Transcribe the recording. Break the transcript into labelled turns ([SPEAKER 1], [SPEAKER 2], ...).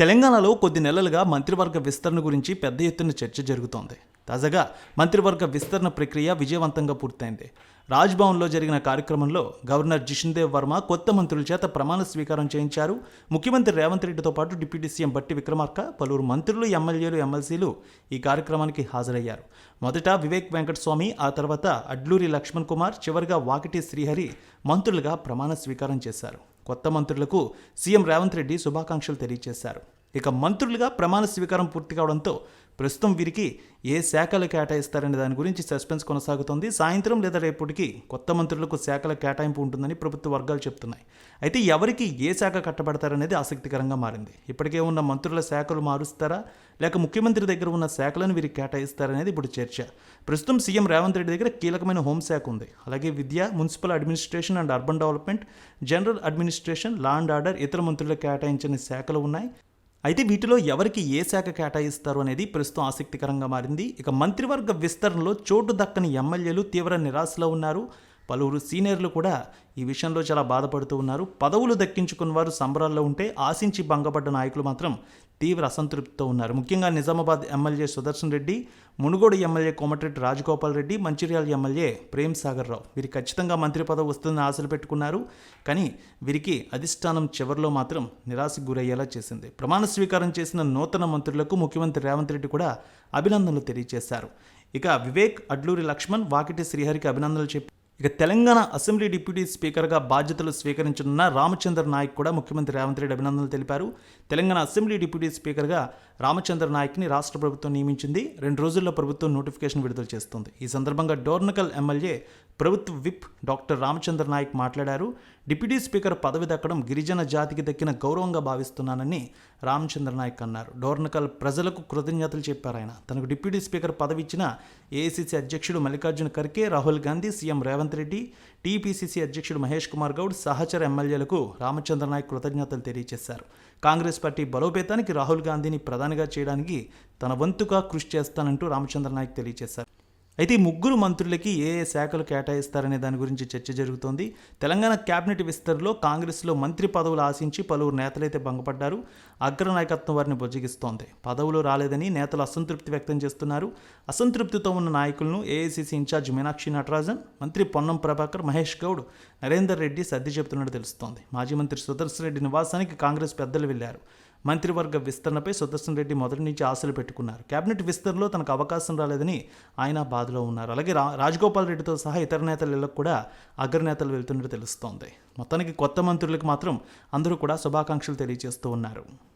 [SPEAKER 1] తెలంగాణలో కొద్ది నెలలుగా మంత్రివర్గ విస్తరణ గురించి పెద్ద ఎత్తున చర్చ జరుగుతోంది. తాజాగా మంత్రివర్గ విస్తరణ ప్రక్రియ విజయవంతంగా పూర్తయింది. రాజ్భవన్లో జరిగిన కార్యక్రమంలో గవర్నర్ జిషన్దేవ్ వర్మ కొత్త మంత్రుల చేత ప్రమాణ స్వీకారం చేయించారు. ముఖ్యమంత్రి రేవంత్ రెడ్డితో పాటు డిప్యూటీ సీఎం బట్టి విక్రమార్క పలువురు మంత్రులు ఎమ్మెల్యేలు ఎమ్మెల్సీలు ఈ కార్యక్రమానికి హాజరయ్యారు. మొదట వివేక్ వెంకటస్వామి ఆ తర్వాత అడ్లూరి లక్ష్మణ్ కుమార్ చివరిగా వాకిటి శ్రీహరి మంత్రులుగా ప్రమాణ స్వీకారం చేశారు. కొత్త మంత్రులకు సీఎం రేవంత్ రెడ్డి శుభాకాంక్షలు తెలియజేశారు. ఇక మంత్రులుగా ప్రమాణ స్వీకారం పూర్తి కావడంతో ప్రస్తుతం వీరికి ఏ శాఖలు కేటాయిస్తారనే దాని గురించి సస్పెన్స్ కొనసాగుతోంది. సాయంత్రం లేదా రేపటికి కొత్త మంత్రులకు శాఖల కేటాయింపు ఉంటుందని ప్రభుత్వ వర్గాలు చెప్తున్నాయి. అయితే ఎవరికి ఏ శాఖ కట్టబడతారనేది ఆసక్తికరంగా మారింది. ఇప్పటికే ఉన్న మంత్రుల శాఖలు మారుస్తారా? లేక ముఖ్యమంత్రి దగ్గర ఉన్న శాఖలను వీరికి కేటాయిస్తారనేది ఇప్పుడు చర్చ. ప్రస్తుతం సీఎం రేవంత్ రెడ్డి దగ్గర కీలకమైన హోంశాఖ ఉంది. అలాగే విద్య municipal administration and urban development general administration law and order ఇతర మంత్రులకు కేటాయించిన శాఖలు ఉన్నాయి. అయితే వీటిలో ఎవరికి ఏ శాఖ కేటాయిస్తారు అనేది ప్రస్తుతం ఆసక్తికరంగా మారింది. ఇక మంత్రివర్గ విస్తరణలో చోటు దక్కని ఎమ్మెల్యేలు తీవ్ర నిరాశలో ఉన్నారు. పలువురు సీనియర్లు కూడా ఈ విషయంలో చాలా బాధపడుతూ ఉన్నారు. పదవులు దక్కించుకున్న వారు సంబరాల్లో ఉంటే ఆశించి భంగపడ్డ నాయకులు మాత్రం తీవ్ర అసంతృప్తితో ఉన్నారు. ముఖ్యంగా Nizamabad MLA Sudarshan Reddy Munugode MLA Komatireddy Rajagopal Reddy Mancherial MLA Prem Sagar Rao. వీరి ఖచ్చితంగా మంత్రి పదవి వస్తుందని ఆశలు పెట్టుకున్నారు. కానీ వీరికి అధిష్టానం చివరిలో మాత్రం నిరాశకు గురయ్యేలా చేసింది. ప్రమాణ స్వీకారం చేసిన నూతన మంత్రులకు ముఖ్యమంత్రి రేవంత్ రెడ్డి కూడా అభినందనలు తెలియజేశారు. ఇక వివేక్ అడ్లూరి లక్ష్మణ్ వాకిటి శ్రీహరికి అభినందనలు చెప్పి ఇక తెలంగాణ అసెంబ్లీ డిప్యూటీ స్పీకర్గా బాధ్యతలు స్వీకరించనున్న రామచంద్ర నాయక్ కూడా ముఖ్యమంత్రి రేవంత్ రెడ్డి అభినందనలు తెలిపారు. తెలంగాణ అసెంబ్లీ డిప్యూటీ స్పీకర్గా రామచంద్ర నాయక్ని రాష్ట్ర ప్రభుత్వం నియమించింది. రెండు రోజుల్లో ప్రభుత్వం నోటిఫికేషన్ విడుదల చేస్తుంది. ఈ సందర్భంగా డోర్నకల్ ఎమ్మెల్యే ప్రభుత్వ విప్ డాక్టర్ రామచంద్ర నాయక్ మాట్లాడారు. డిప్యూటీ స్పీకర్ పదవి దక్కడం గిరిజన జాతికి దక్కిన గౌరవంగా భావిస్తున్నానని రామచంద్ర నాయక్ అన్నారు. డోర్నకల్ ప్రజలకు కృతజ్ఞతలు చెప్పారు ఆయన. తనకు డిప్యూటీ స్పీకర్ పదవి ఇచ్చిన ఏఐసిసి అధ్యక్షుడు మల్లికార్జున ఖర్గే రాహుల్ గాంధీ సీఎం రేవంత్ రెడ్డి టీపీసీసీ అధ్యక్షుడు మహేష్ కుమార్ గౌడ్ సహచర ఎమ్మెల్యేలకు రామచంద్ర నాయక్ కృతజ్ఞతలు తెలియజేశారు. కాంగ్రెస్ పార్టీ బలోపేతానికి రాహుల్ గాంధీని ప్రధానిగా చేయడానికి తన వంతుగా కృషి చేస్తానంటూ రామచంద్ర నాయక్ తెలియజేశారు. అయితే ఈ ముగ్గురు మంత్రులకి ఏ ఏ శాఖలు కేటాయిస్తారనే దాని గురించి చర్చ జరుగుతోంది. తెలంగాణ కేబినెట్ విస్తరణలో కాంగ్రెస్లో మంత్రి పదవులు ఆశించి పలువురు నేతలైతే భంగపడ్డారు. అగ్ర నాయకత్వం వారిని బుజ్జగిస్తోంది. పదవులు రాలేదని నేతలు అసంతృప్తి వ్యక్తం చేస్తున్నారు. అసంతృప్తితో ఉన్న నాయకులను ఏఐసిసి ఇన్ఛార్జ్ మీనాక్షి నటరాజన్ మంత్రి పొన్నం ప్రభాకర్ మహేష్ గౌడ్ నరేందర్ రెడ్డి సర్ది చెబుతున్నట్టు తెలుస్తోంది. మాజీ మంత్రి సుదర్శన్ రెడ్డి నివాసానికి కాంగ్రెస్ పెద్దలు వెళ్ళారు మంత్రివర్గ విస్తరణపై సుదర్శన్ రెడ్డి మొదటి నుంచి ఆశలు పెట్టుకున్నారు. కేబినెట్ విస్తరణలో తనకు అవకాశం రాలేదని ఆయన బాధలో ఉన్నారు. అలాగే రా రాజగోపాల్ రెడ్డితో సహా ఇతర నేతల ఇళ్ళకు కూడా అగ్రనేతలు వెళ్తున్నట్టు తెలుస్తోంది. మొత్తానికి కొత్త మంత్రులకు మాత్రం అందరూ కూడా శుభాకాంక్షలు తెలియజేస్తూ ఉన్నారు.